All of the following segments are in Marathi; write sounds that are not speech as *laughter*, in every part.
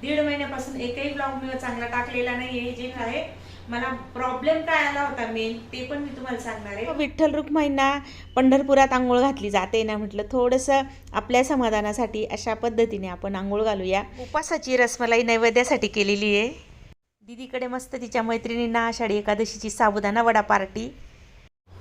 दीड महिन्यापासून एकही ब्लॉग मी चांगला टाकलेला नाहीये जे आहे मला प्रॉब्लेम काय आला होता मेन ते पण मी तुम्हाला सांगणार आहे. विठ्ठल रुक्माईंना पंढरपुरात आंघोळ घातली जाते ना म्हटलं थोडंसं आपल्या समाधानासाठी अशा पद्धतीने आपण आंघोळ घालूया. उपासाची रसमलाई नैवेद्यासाठी केलेली आहे. दीदीकडे मस्त तिच्या मैत्रिणींना आषाढी एकादशीची साबुदाणा वडा पार्टी.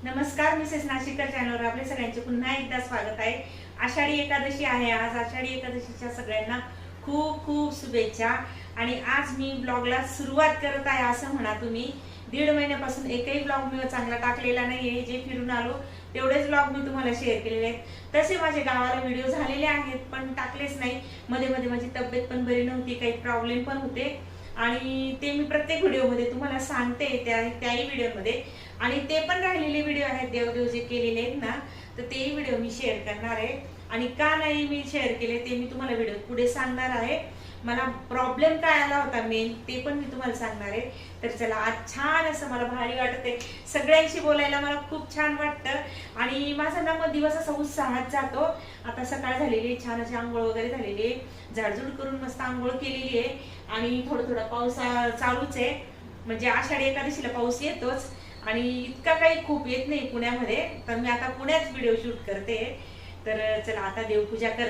नमस्कार मिसेस नाशिकर चॅनलवर आपले सगळ्यांचे पुन्हा एकदा स्वागत आहे. आषाढी एकादशी आहे आज आषाढी एकादशीच्या सगळ्यांना खूप खूप शुभेच्छा. आणि आज मी ब्लॉगला सुरुवात करत आहे असं म्हणा तुम्ही. दीड महिन्यापासून एकही ब्लॉग मी चांगला टाकलेला नाहीये. जे फिरून आलो तेवढेच ब्लॉग मी तुम्हाला शेअर केलेले आहेत. तसे माझे गावाला व्हिडिओ झालेले आहेत पण टाकलेच नाही. मध्ये मध्ये माझी तब्येत पण बरी नव्हती काही प्रॉब्लेम पण होते. आणि ते मी प्रत्येक व्हिडिओमध्ये तुम्हाला सांगते त्या त्याही व्हिडिओमध्ये आणि ते पण राहिलेले व्हिडिओ आहेत देवदेव जे केलेले आहेत ना तर तेही व्हिडिओ मी शेअर करणार आहे. आणि का नाही मी शेअर केले ते मी तुम्हाला व्हिडिओ पुढे सांगणार आहे. मला प्रॉब्लेम काय आला होता मेन ते पण मी तुम्हाला सांगणार आहे. तर चला आज छान असं मला भारी वाटते सगळ्यांशी बोलायला मला खूप छान वाटतं. आणि माझा ना मग दिवस असा उत्साहात जातो. आता सकाळ झालेली आहे छान अशी आंघोळ वगैरे झालेली आहे. झाडझूड करून मस्त आंघोळ केलेली आहे. आणि थोडं थोडं पाऊस चालूच आहे. म्हणजे आषाढी एकादशीला पाऊस येतोच. आणि इतका काही खूप येत नाही पुण्यामध्ये. तर मी आता पुण्यात व्हिडिओ शूट करते. तर चला आता देवपूजा कर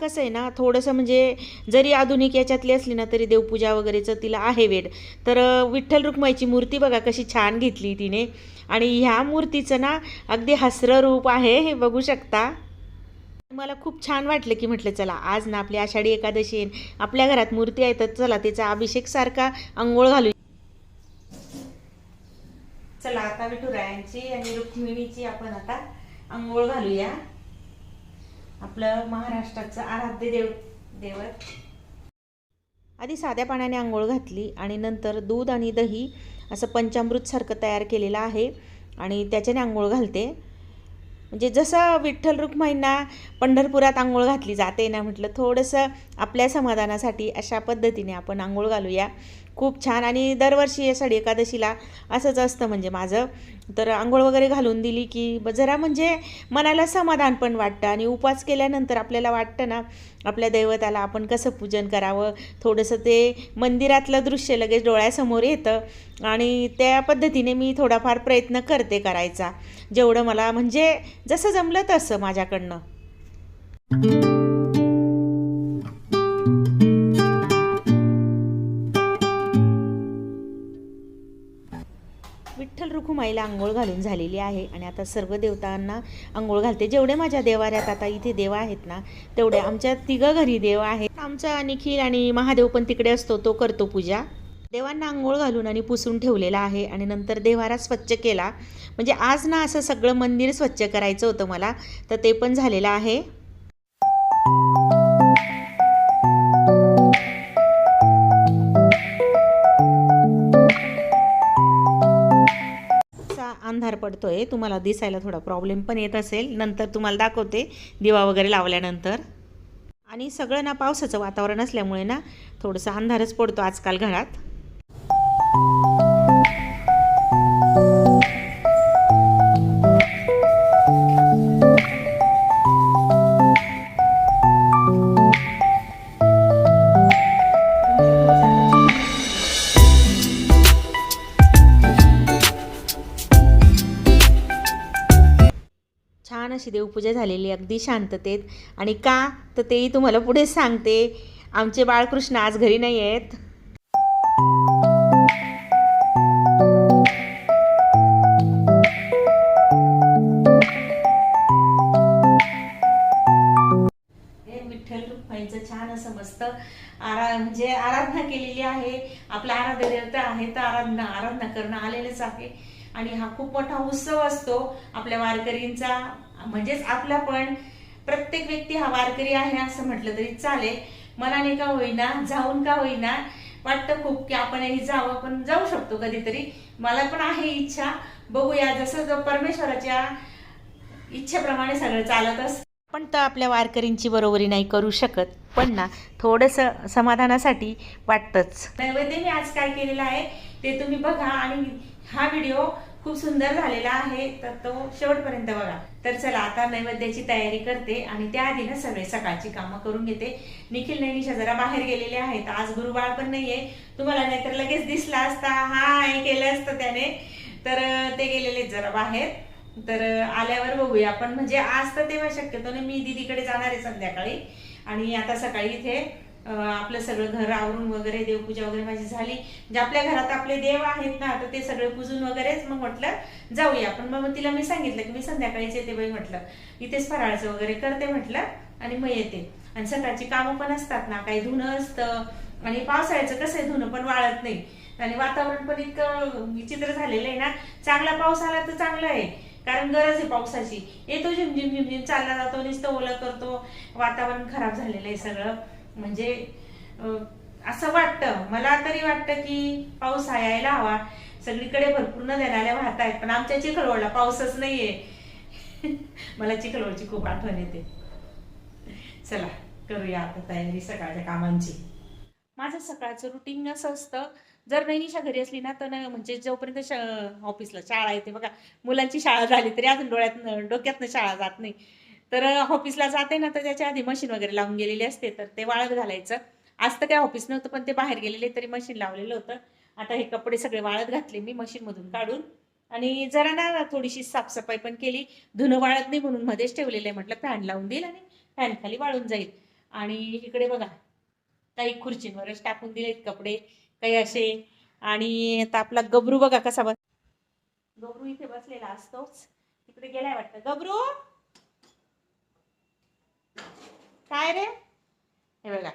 कसं आहे ना थोडंसं म्हणजे जरी आधुनिक याच्यातली असली ना तरी देवपूजा वगैरेचं तिला आहे वेड. तर विठ्ठल रुक्माईची मूर्ती बघा कशी छान घेतली तिने. आणि ह्या मूर्तीचं ना अगदी हसरं रूप आहे हे बघू शकता. मला खूप छान वाटलं की म्हटलं चला आज ना आपली आषाढी एकादशी आपल्या घरात मूर्ती आहे तर चला तिचा अभिषेक सारखा अंघोळ घालू चला आता विठुरायांची आणि रुक्मिणीची आपण आता आंघोळ घालूया. आपलं महाराष्ट्राचं आराध्य देव देवत. आधी साध्या पाण्याने आंघोळ घातली आणि नंतर दूध आणि दही असं पंचामृतसारखं तयार केलेलं आहे आणि त्याच्याने आंघोळ घालते. म्हणजे जसं विठ्ठल रुक्माईंना पंढरपुरात आंघोळ घातली जाते ना म्हटलं थोडंसं आपल्या समाधानासाठी अशा पद्धतीने आपण आंघोळ घालूया. खूप छान. आणि दरवर्षी आषाढी एकादशीला असंच असतं म्हणजे माझं. तर आंघोळ वगैरे घालून दिली की जरा म्हणजे मनाला समाधान पण वाटतं. आणि उपवास केल्यानंतर आपल्याला वाटतं ना आपल्या दैवताला आपण कसं पूजन करावं? थोडंसं ते मंदिरातलं दृश्य लगेच डोळ्यासमोर येतं. आणि त्या पद्धतीने मी थोडाफार प्रयत्न करते करायचा. जेवढं मला म्हणजे जसं जमलं तसं माझ्याकडनं. माईला आंघोळ घालून झालेली आहे आणि आता सर्व देवतांना आंघोळ घालते. जेवढे माझ्या देवाऱ्यात आता इथे देव आहेत ना तेवढे आमच्या तिघं घरी देव आहेत. आमचा निखिल आणि महादेव पण तिकडे असतो तो करतो पूजा. देवांना आंघोळ घालून आणि पुसून ठेवलेला आहे आणि नंतर देवारा स्वच्छ केला. म्हणजे आज ना असं सगळं मंदिर स्वच्छ करायचं होतं मला तर ते पण झालेलं आहे. अंधार अंधार पडतोय तुम्हाला दिसायला थोडा प्रॉब्लेम पण येत असेल. नंतर तुम्हाला दाखवते दिवा वगैरे लावल्यानंतर. आणि सगळं ना पावसाचं वातावरण असल्यामुळे ना थोडंसं अंधारच पडतो आजकाल घरात. अशी देवपूजा झालेली अगदी शांततेत. आणि का? तर तेही तुम्हाला पुढे सांगते. आमचे बाळकृष्ण आज घरी नाही आहेत. हे छान असं मस्त आरा म्हणजे आराधना केलेली आहे. आपला आराध्य देवता आहे तर आराधना आराधना करणं आलेलंच आहे. आणि हा खूप मोठा उत्सव असतो आपल्या वारकरींचा. म्हणजेच आपला पण प्रत्येक व्यक्ती हा वारकरी आहे असं म्हटलं तरी चालेल. मनाने का होईना जाऊन का होईना वाटतं खूप की आपणही जावं पण जाऊ शकतो कधीतरी. मला पण आहे इच्छा. बघूया जसं जो परमेश्वराच्या इच्छेप्रमाणे सगळं चालत असतं पण तर आपल्या वारकरींची बरोबरी नाही करू शकत पण ना थोडंसं समाधानासाठी वाटतंच. नैवेद्य मी आज काय केलेलं आहे ते तुम्ही बघा आणि हा व्हिडिओ खूप सुंदर झालेला आहे तर तो शेवटपर्यंत बघा. तर चला आता नैवेद्याची तयारी करते आणि त्याआधी ना सगळे सकाळची कामं करून घेते. निखिल नैनिशा जरा बाहेर गेलेले आहेत. आज गुरुबाळ पण नाहीये. तुम्हाला नाहीतर लगेच दिसला असता. हा हे केलं असतं त्याने. तर ते गेलेले आहेत जरा बाहेर. तर आल्यावर बघूया. पण म्हणजे आज तर तेव्हा शक्यतो ना मी दीदीकडे जाणार आहे संध्याकाळी. आणि आता सकाळी इथे आपलं सगळं घर आवरून वगैरे देवपूजा वगैरे माझी झाली. म्हणजे आपल्या घरात आपले देव आहेत ना तर ते सगळे पूजून वगैरेच मग म्हटलं जाऊया. पण मग तिला मी सांगितलं की मी संध्याकाळीच येते बाई म्हटलं. इथेच फराळाचं वगैरे करते म्हटलं आणि मग येते. आणि सकाळची कामं पण असतात ना काही धुणं असतं. आणि पावसाळ्याचं कसं आहे धुणं पण वाळत नाही. आणि वातावरण पण इतकं विचित्र झालेलं आहे ना चांगला पाऊस आला तर चांगलं आहे. कारण गरज आहे पावसाची. येतो झिमझिम झिमझिम चालला जातो नुसतं ओलं करतो. वातावरण खराब झालेलं आहे सगळं. म्हणजे असं वाटतं. मला तरी वाटतं की पाऊस हा यायला हवा. सगळीकडे भरपूर नद्या वाहत आहेत पण आमच्या चिखलवडला पाऊसच नाहीये. *laughs* मला चिखलवडची खूप आठवण येते. चला करूया आता तयारी सकाळच्या कामांची. माझं सकाळचं रुटीन असं असतं. जर नैनिशा घरी असली ना तर ना म्हणजे जोपर्यंत श- ऑफिसला शाळा येते बघा. मुलांची शाळा झाली तरी अजून डोळ्यात डोक्यातनं शाळा जात नाही. तर ऑफिसला जाते ना तर त्याच्या आधी मशीन वगैरे लावून गेलेली असते. तर ते वाळत घालायचं. आज तर काय ऑफिस नव्हतं पण ते बाहेर गेलेले तरी मशीन लावलेलं होतं. आता हे कपडे सगळे वाळत घातले मी मशीनमधून काढून. आणि जरा ना थोडीशी साफसफाई पण केली. धुणं वाळत नाही म्हणून मध्येच ठेवलेलं आहे. म्हटलं फॅन लावून देईल आणि फॅन खाली वाळून जाईल. आणि इकडे बघा काही खुर्चींवरच टाकून दिलेत कपडे काही असे. आणि आता आपला गबरू बघा कसा बस गबरू इथे बसलेला असतोच. तिकडे गेलाय वाटतं. गबरू! काय रे? हे बघा.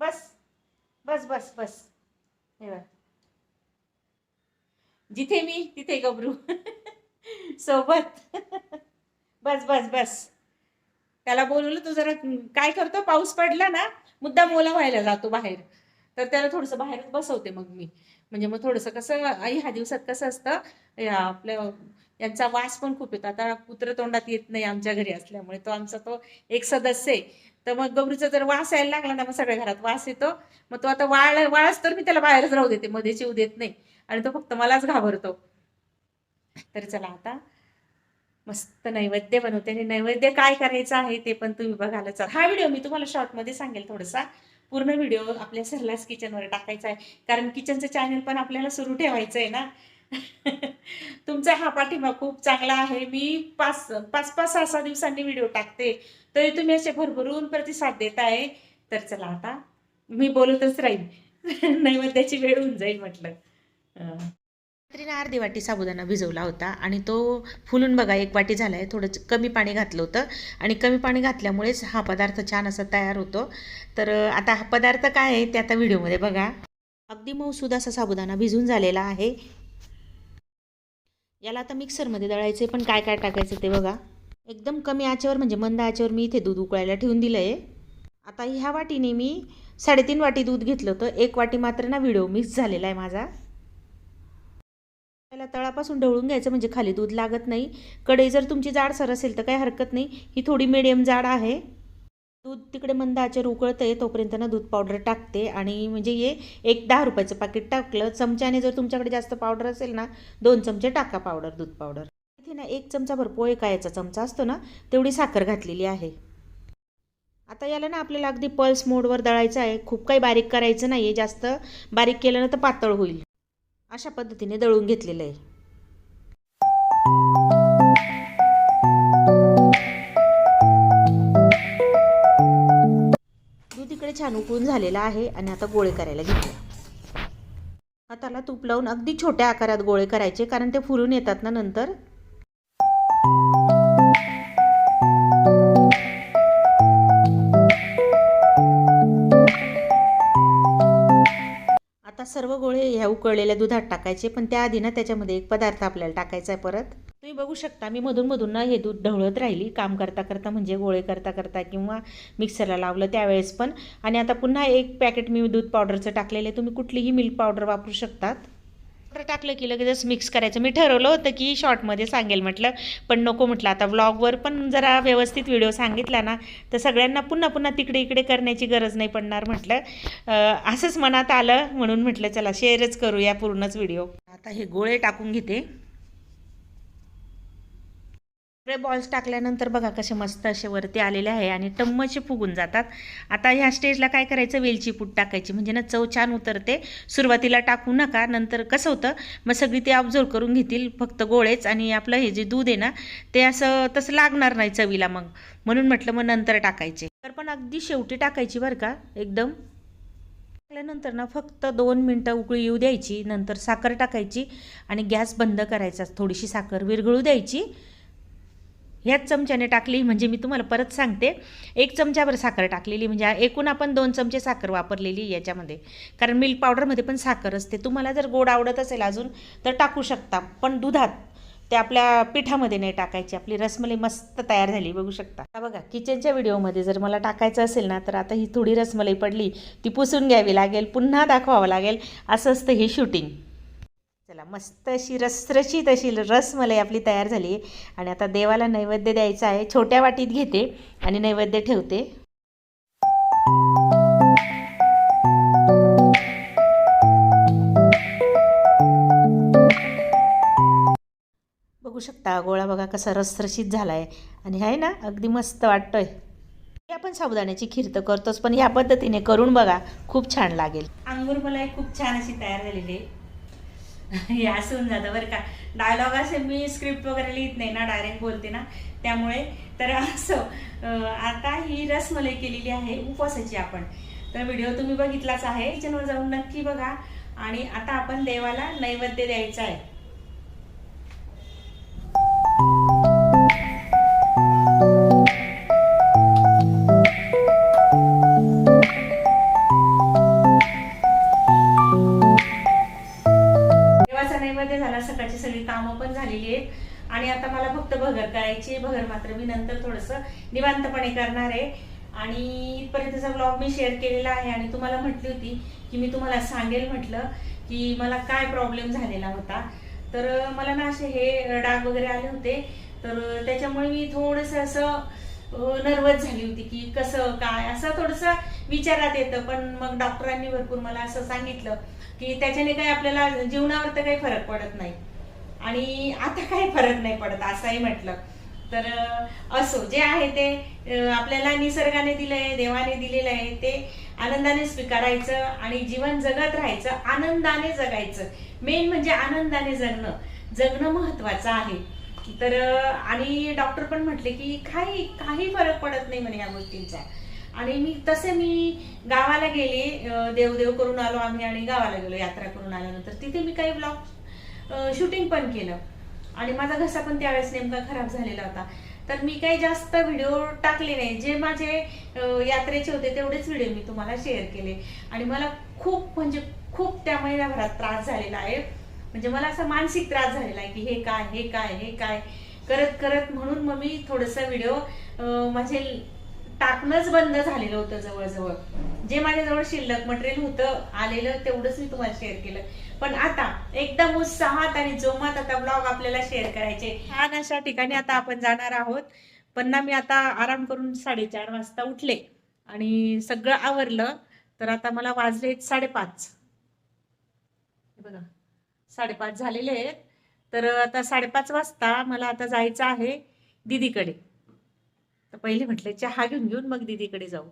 बस बस बस बस. हे बघा. जिथे मी तिथे गबरू. *laughs* सोबत. *laughs* बस बस बस. त्याला बोलवलं तो जरा काय करतो? पाऊस पडला ना मुद्दा मोला व्हायला जातो बाहेर. तर त्याला थोडंसं बाहेरच बसवते मग मी. म्हणजे मग थोडंसं कसं आई ह्या दिवसात कसं असतं आपलं यांचा वास पण खूप येतो. आता कुत्र तोंडात येत नाही आमच्या घरी असल्यामुळे. तो आमचा तो एक सदस्य आहे. तर मग गौरीचा जर वास यायला लागला ना मग सगळ्या घरात वास येतो. मग तो आता वाळ वाळच तर मी त्याला बाहेरच राहू देते. मध्ये येऊ देत नाही. आणि तो फक्त मलाच घाबरतो. तर चला आता मस्त नैवेद्य बनवते. आणि नैवेद्य काय करायचं आहे ते पण तुम्ही बघायला चाल. हा व्हिडिओ मी तुम्हाला शॉर्टमध्ये सांगेल थोडासा. पूर्ण व्हिडिओ आपल्या सरलास किचनवर टाकायचा आहे. कारण किचनचं चॅनल पण आपल्याला सुरू ठेवायचं आहे ना. *laughs* तुमचा हा पाठिंबा खूप चांगला आहे. मी पाच पाच पाच सहा सहा दिवसांनी व्हिडिओ टाकते. तरी तुम्ही असे भरभरून प्रतिसाद देत आहे तर चला आता मी बोलतच राहीन. *laughs* नैवेद्याची वेळ होऊन जाईल म्हटलं. रात्रीने रात्रीनं अर्धी वाटी साबुदाणा भिजवला होता आणि तो फुलून बघा एक वाटी झाला आहे थोडं कमी पाणी घातलं होतं. आणि कमी पाणी घातल्यामुळेच हा पदार्थ छान असा तयार होतो. तर आता हा पदार्थ काय आहे ते आता व्हिडिओमध्ये बघा. अगदी मऊसूद असा साबुदाणा भिजून झालेला आहे. याला आता मिक्सरमध्ये दळायचे पण काय काय टाकायचं ते बघा. एकदम कमी आचेवर म्हणजे मंद आचेवर मी इथे दूध उकळायला ठेवून दिलं आहे आता ह्या वाटीने मी साडेतीन वाटी दूध घेतलं होतं. एक वाटी मात्र ना व्हिडिओ मिक्स झालेला आहे माझा. त्याला तळापासून ढवळून घ्यायचं म्हणजे खाली दूध लागत नाही. कढई जर तुमची जाडसर असेल तर काही हरकत नाही. ही थोडी मिडियम जाड आहे. दूध तिकडे मंद आचेवर उकळतं आहे तोपर्यंत ना दूध पावडर टाकते. आणि म्हणजे हे एक दहा रुपयाचं पाकिट टाकलं. चमच्याने जर तुमच्याकडे जास्त पावडर असेल ना दोन चमचे टाका पावडर दूध पावडर. इथे ना एक चमचा भरपूर पोहे याचा चमचा असतो ना तेवढी साखर घातलेली आहे. आता याला ना आपल्याला अगदी पल्स मोडवर दळायचं आहे. खूप काही बारीक करायचं नाही आहे जास्त बारीक केलं ना तर पातळ होईल. अशा पद्धतीने दळून घेतलेलं आहे. इकडे छान उकळून झालेला आहे आणि आता गोळे करायला घेतला. हाताला तूप लावून अगदी छोट्या आकारात गोळे करायचे कारण ते फुलून येतात ना नंतर. उकळलेल्या दुधात टाकायचे पण त्याआधी ना त्याच्यामध्ये एक पदार्थ आपल्याला टाकायचा आहे परत. तुम्ही बघू शकता मी मधून मधून ना हे दूध ढवळत राहिली. काम करता करता म्हणजे गोळे करता करता किंवा मिक्सरला लावलं त्यावेळेस पण. आणि आता पुन्हा एक पॅकेट मी दूध पावडरचं टाकलेलं आहे. तुम्ही कुठलीही मिल्क पावडर वापरू शकतात. तर टाकलं की लगेचच मिक्स करायचं. मी ठरवलं होतं की शॉर्टमध्ये सांगेल म्हटलं पण नको म्हटलं. आता व्लॉगवर पण जरा व्यवस्थित व्हिडिओ सांगितला ना तर सगळ्यांना पुन्हा पुन्हा तिकडे इकडे करण्याची गरज नाही पडणार म्हटलं. असंच मनात आलं म्हणून म्हटलं चला शेअरच करूया पूर्णच व्हिडिओ आता हे गोळे टाकून घेते. सगळे बॉल्स टाकल्यानंतर बघा कसे मस्त असे वरती आलेले आहे आणि टम्मचे फुगून जातात. आता ह्या स्टेजला काय करायचं? वेलची पूड टाकायची. म्हणजे ना चव छान उतरते. सुरुवातीला टाकू नका नंतर कसं होतं? मग सगळी ते ऑब्झर्व करून घेतील फक्त गोळेच आणि आपलं हे जे दूध आहे ना ते असं तसं लागणार नाही चवीला मग. म्हणून म्हटलं मग नंतर टाकायचे. तर पण अगदी शेवटी टाकायची बरं का एकदम. टाकल्यानंतर ना फक्त दोन मिनटं उकळी येऊ द्यायची नंतर साखर टाकायची आणि गॅस बंद करायचा. थोडीशी साखर विरघळू द्यायची. ह्याच चमच्याने टाकली म्हणजे मी तुम्हाला परत सांगते. एक चमच्यावर साखर टाकलेली म्हणजे एकूण आपण दोन चमचे साखर वापरलेली याच्यामध्ये. कारण मिल्क पावडरमध्ये पण साखर असते. तुम्हाला जर गोड आवडत असेल अजून तर टाकू शकता. पण दुधात ते आपल्या पिठामध्ये नाही टाकायची. आपली रसमलाई मस्त तयार झाली बघू शकता. आता बघा किचनच्या व्हिडिओमध्ये जर मला टाकायचं असेल ना तर आता ही थोडी रसमलाई पडली ती पुसून घ्यावी लागेल पुन्हा दाखवावं लागेल. असं असतं हे शूटिंग चला मस्त अशी रसरशीत अशी रसमलाई आपली तयार झाली आहे. आणि आता देवाला नैवेद्य द्यायचा आहे. छोट्या वाटीत घेते आणि नैवेद्य ठेवते. बघू शकता गोळा बघा कसा रसरशीत झाला आहे आणि आहे ना अगदी मस्त वाटतोय. हे आपण साबुदाण्याची खीर तर करतोच पण ह्या पद्धतीने करून बघा खूप छान लागेल. अंगूर मलाई खूप छान अशी तयार झालेली आहे. *laughs* हे असं होऊन जातं बरं का. डायलॉग असे मी स्क्रिप्ट वगैरे लिहित नाही ना डायरेक्ट बोलते ना. त्यामुळे तर असं आता ही रसमलाई केलेली आहे उपवासाची आपण. तर व्हिडिओ तुम्ही बघितलाच आहे चॅनल जाऊन नक्की बघा. आणि आता आपण देवाला नैवेद्य द्यायचा आहे. झालेली आहेत. आणि आता मला फक्त भगर करायची भगर मात्र मी नंतर थोडंसं निवांतपणे करणार आहे. आणि इथपर्यंतचा ब्लॉग मी शेअर केलेला आहे. आणि तुम्हाला म्हटली होती की मी तुम्हाला सांगेल म्हटलं की मला काय प्रॉब्लेम झालेला होता. तर मला ना असे हे डाग वगैरे आले होते. तर त्याच्यामुळे मी थोडंसं असं नर्वस झाली होती की कसं काय असं थोडंसं विचारात येतं. पण मग डॉक्टरांनी भरपूर मला असं सांगितलं की त्याच्याने काही आपल्याला जीवनावर तर काही फरक पडत नाही. आणि आता काही फरक नाही पडत असंही म्हटलं. तर असो जे आहे ते आपल्याला निसर्गाने दिलंय देवाने दिलेलं आहे ते आनंदाने स्वीकारायचं आणि जीवन जगत राहायचं आनंदाने जगायचं. मेन म्हणजे आनंदाने जगणं. जगणं महत्वाचं आहे. तर आणि डॉक्टर पण म्हटले की काही काही फरक पडत नाही म्हणे या गोष्टींचा. आणि मी तसे मी गावाला गेले देवदेव करून आलो आम्ही आणि गावाला गेलो यात्रा करून आल्यानंतर. तिथे मी काही ब्लॉग शूटिंग पण केलं. आणि माझा घसा पण त्यावेळेस नेमका खराब झालेला होता. तर मी काही जास्त व्हिडिओ टाकले नाही. जे माझे यात्रेचे होते तेवढेच व्हिडिओ मी तुम्हाला शेअर केले. आणि मला खूप म्हणजे खूप त्या महिन्याभरात त्रास झालेला आहे. म्हणजे मला असा मानसिक त्रास झालेला आहे की हे काय हे काय हे काय? करत करत म्हणून मग मी थोडंसं व्हिडिओ माझे टाकणंच बंद झालेलं होतं जवळजवळ. जे माझ्याजवळ शिल्लक मटेरियल होतं आलेलं तेवढंच मी तुम्हाला शेअर केलं. पण आता एकदम उत्साहात आणि जोमात आता ब्लॉग आपल्याला शेअर करायचे. छान अशा ठिकाणी आता आपण जाणार आहोत. पण ना मी आता आराम करून साडेचार वाजता उठले. आणि सगळं आवरलं तर आता मला वाजले आहेत साडेपाच. बघा साडेपाच झालेले आहेत. तर आता साडेपाच वाजता मला आता जायचं आहे दीदीकडे. तर पहिले म्हटलं चहा घेऊन घेऊन मग दीदीकडे जाऊ.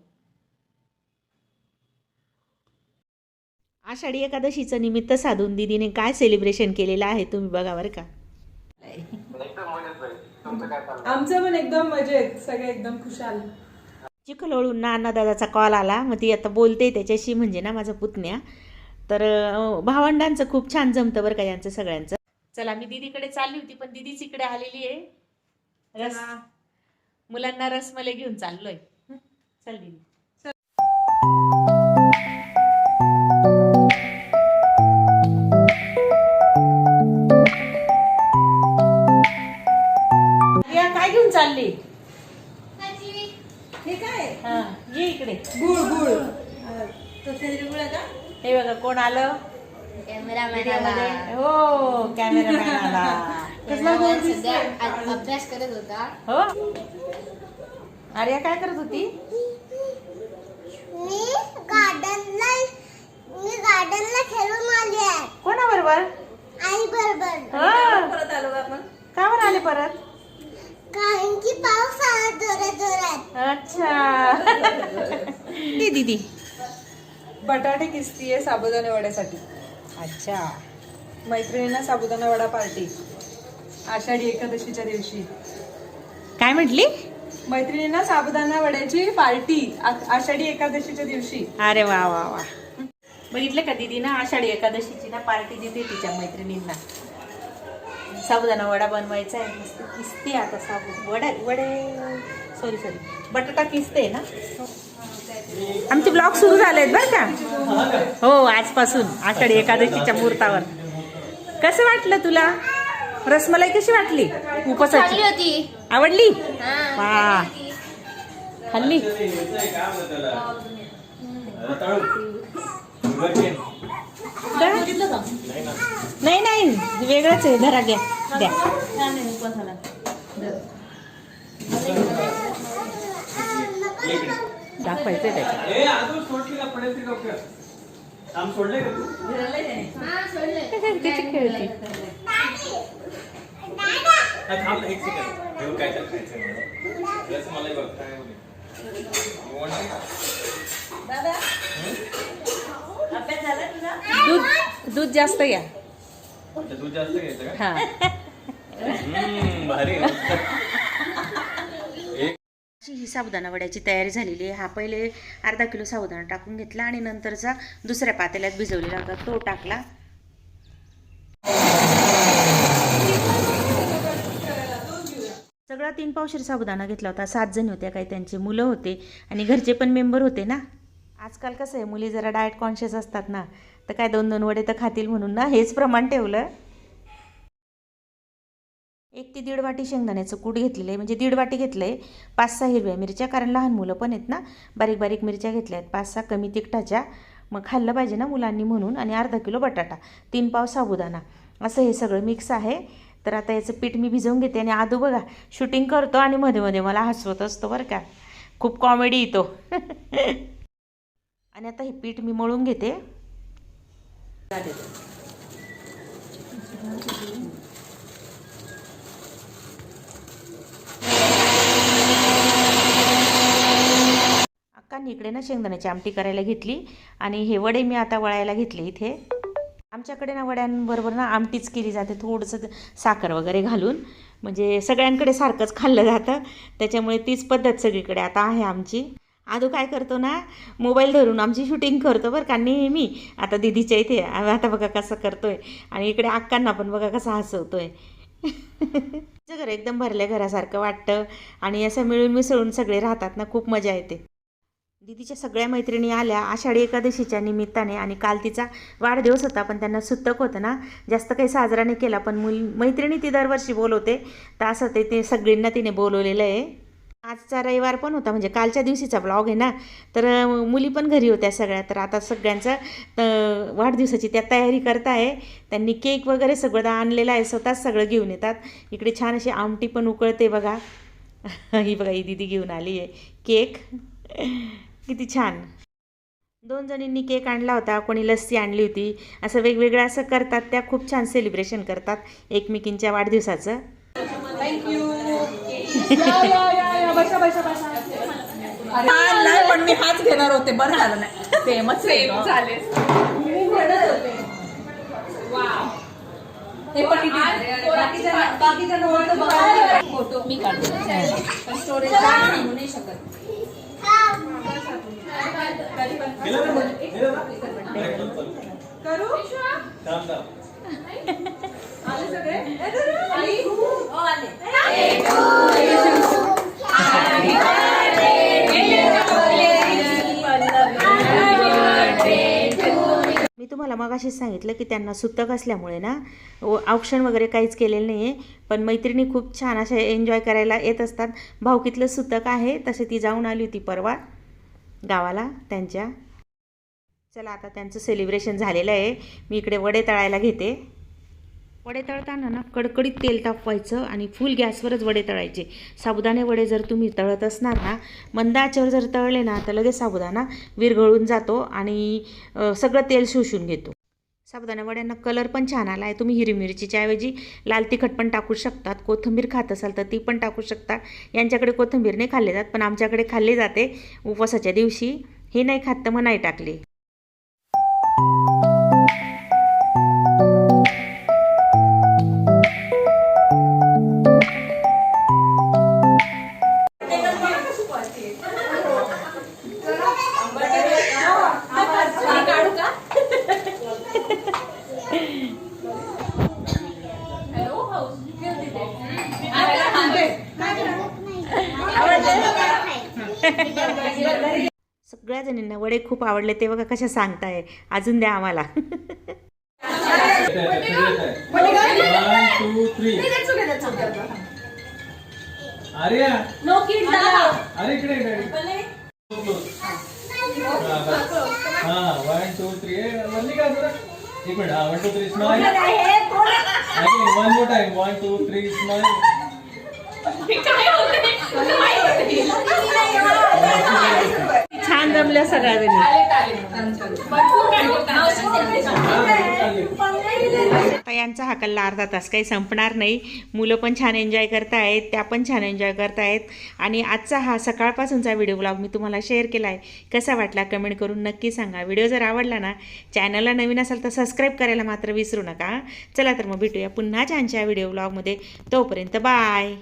आषाढी एकादशीचं निमित्त साधून दिदीने काय सेलिब्रेशन केलेलं आहे तुम्ही बघा बरं का? आमचं पण एकदम मजेत सगळे एकदम खुशाल. चिखलोळून नाना दादाचा कॉल आला मग ती आता बोलते त्याच्याशी म्हणजे ना माझा पुतण्या. तर भावंडांचं खूप छान जमतं बरं का यांचं सगळ्यांचं. चला मी दीदीकडे चालली होती पण दीदीच इकडे आलेली आहे. रस मुलांना रसमलाई घेऊन चाललोय. चल रिया, काय घेऊन चालली? हे काय? हा ये इकडे. गुळ गुळ. हे. बघा कोण आलं? कॅमेरामॅन व्हिडिओमध्ये हो कॅमेरामॅन आला. सध्या. आ- अभ्यास करत होता. हो. आर्या काय करत होती? मी गार्डनला मी गार्डनला खेळून आली आहे. कोणाबरोबर? आई बरोबर. हो. परत आलो आपण? का बरं आले परत? कारण की पाऊस आला जोरात जोरात. अच्छा. ती दीदी. बटाटे किसतीये साबुदाणे वड्यासाठी. अच्छा. मैत्रिणींना साबुदाणा वडा पार्टी. आषाढी एकादशीच्या दिवशी. काय म्हटली? मैत्रिणींना साबुदाणा वड्याची पार्टी आ- आषाढी एकादशीच्या दिवशी. अरे वा वा वा. बघितलं का दीदी ना आषाढी एकादशीची ना पार्टी देते तिच्या मैत्रिणींना. साबुदाणा वडा बनवायचा आहे. मस्त किसते आता साबू. वडा वडे. सॉरी सॉरी बटाटा किसते ना? आमचे ब्लॉग सुरू झाले आहेत बरं का? हो आजपासून. आषाढी एकादशीच्या मुहूर्तावर. कसं वाटलं तुला? रसमलाई कशी वाटली? चांगली उपासाची होती. आवडली? हा. वा. हल्ली नाही नाही. वेगळंच आहे. धरा घ्या. द्या. दाखवायचंय त्याच्यात. ए अजून सोडली का? पडेल ती डोक्यात. काम सोडले का तू? हा सोडले त्याची खेळती हा, थांब एक सेकंड हे? काय तर मला? दूध दूध जास्त घ्या. दूध जास्त घ्यायचं का? हा. हम्म, भारी ही साबुदाणा वड्याची तयारी झालेली आहे. हा पहिले अर्धा किलो साबुदाणा टाकून घेतला आणि नंतरचा दुसऱ्या पातेल्यात भिजवलेला होता तो टाकला. सगळा तीन पावशेर साबुदाणा घेतला होता. सात जण होत्या काही त्यांचे. मुलं होते आणि घरचे पण मेंबर होते ना. आजकाल कसं आहे मुली जरा डाएट कॉन्शियस असतात ना. तर काय दोन दोन वडे तर खातील म्हणून ना. हेच प्रमाण ठेवलं. एक ते दीड वाटी शेंगदाण्याचं कूट घेतलेलं आहे. म्हणजे दीड वाटी घेतलं आहे पाच सहा हिरव्या मिरच्या कारण लहान मुलं पण आहेत ना. बारीक बारीक मिरच्या घेतल्या आहेत पाच सहा कमी तिखटाच्या. मग खाल्लं पाहिजे ना मुलांनी म्हणून. आणि अर्धा किलो बटाटा. तीन पाव साबुदाणा. असं हे सगळं मिक्स आहे. तर आता याचं पीठ मी भिजवून घेते आणि आदू बघा शूटिंग करतो आणि मध्ये मध्ये मला हसवत असतो बरं का. खूप कॉमेडी येतो. *laughs* आणि आता हे पीठ मी मळून घेते. अक्कांनी इकडे ना शेंगदाण्याची आमटी करायला घेतली आणि हे वडे मी आता वळायला घेतले इथे. आमच्याकडे ना वड्यांबरोबर ना आमटीच केली जाते थोडंसं साखर वगैरे घालून. म्हणजे सगळ्यांकडे सारखंच खाल्लं जातं. त्याच्यामुळे तीच पद्धत सगळीकडे आता आहे आमची. आदू काय करतो ना मोबाईल धरून आमची शूटिंग करतो बरं का नेहमी. आता दिदीच्या इथे आता बघा कसं करतोय. आणि इकडे अक्कांना पण बघा कसं हसवतोय. तिचं घर एकदम भरल्या घरासारखं वाटतं. आणि असं मिळून मिसळून सगळे राहतात ना खूप मजा येते. दीदीच्या सगळ्या मैत्रिणी आल्या. आषाढी एकादशीच्या निमित्ताने आणि काल तिचा वाढदिवस होता पण त्यांना सुतक होतं ना. जास्त काही साजरा नाही केला पण मुल मैत्रिणी ती दरवर्षी बोलवते. तर असं ते ते सगळींना तिने बोलवलेलं आहे. आजचा रविवार पण होता म्हणजे कालच्या दिवशीचा ब्लॉग आहे ना. तर मुली पण घरी होत्या सगळ्या. तर आता सगळ्यांचं वाढदिवसाची त्या तयारी करताय त्यांनी केक वगैरे सगळं आणलेलं आहे स्वतःच सगळं घेऊन येतात. इकडे छान अशी आमटी पण उकळते बघा. *laughs* ही बघा ही दिदी घेऊन आली आहे. केक. किती छान दोन जणींनी केक आणला होता कोणी लस्सी आणली होती असं वेगवेगळं असं करतात त्या खूप छान सेलिब्रेशन करतात एकमेकींच्या वाढदिवसाचं थँक्यू नाही पण मी हाच घेणार होते बरं झालं नाही सेमच सेम झाले फोटो मी काढतो स्टोरेज नाही शकत करू. मी तुम्हाला मगाशीच सांगितलं की त्यांना सुतक असल्यामुळे ना औक्षण वगैरे काहीच केलेलं नाही आहे पण मैत्रिणी खूप छान अशा एन्जॉय करायला येत असतात. भाऊकीतलं सुतक आहे तसे ती जाऊन आली होती परवा. गावाला त्यांच्या. चला आता त्यांचं सेलिब्रेशन झालेलं आहे. मी इकडे वडे तळायला घेते. वडे तळताना ना कडकडीत तेल तापवायचं आणि फुल गॅसवरच वडे तळायचे. साबुदाणे वडे जर तुम्ही तळत असणार ना मंद आचेवर जर तळले ना तर लगेच साबुदाणा विरघळून जातो आणि सगळं तेल शोषून घेतो. साबुदाणा वड्यांना कलर पण छान आला आहे. तुम्ही हिरवी मिरचीच्या ऐवजी लाल तिखट पण टाकू शकतात. कोथिंबीर खात असाल तर ती पण टाकू शकता. यांच्याकडे कोथिंबीर नाही खाल्ले जात पण आमच्याकडे खाल्ले जाते. उपवासाच्या दिवशी हे नाही खात तर मग नाही टाकले. आवडले ते बघा कशा सांगताय. अजून द्या आम्हाला. One two three Arya. No kid अरे इकडे डॅडी हा वन टू थ्री मल्लिका जरा? एक मिनिट हा one two three smile one more time one two three smile छान जमल्या सगळ्या जणी आता यांचा हा कल्ला अर्धा तास काही संपणार नाही. मुलं पण छान एन्जॉय करतायत त्या पण छान एन्जॉय करतायत. आणि आजचा हा सकाळपासूनचा व्हिडिओ ब्लॉग मी तुम्हाला शेअर केला आहे कसा वाटला कमेंट करून नक्की सांगा. व्हिडिओ जर आवडला ना चॅनलला नवीन असाल तर सबस्क्राईब करायला मात्र विसरू नका. चला तर मग भेटूया पुन्हा छानच्या व्हिडिओ ब्लॉगमध्ये. तोपर्यंत बाय.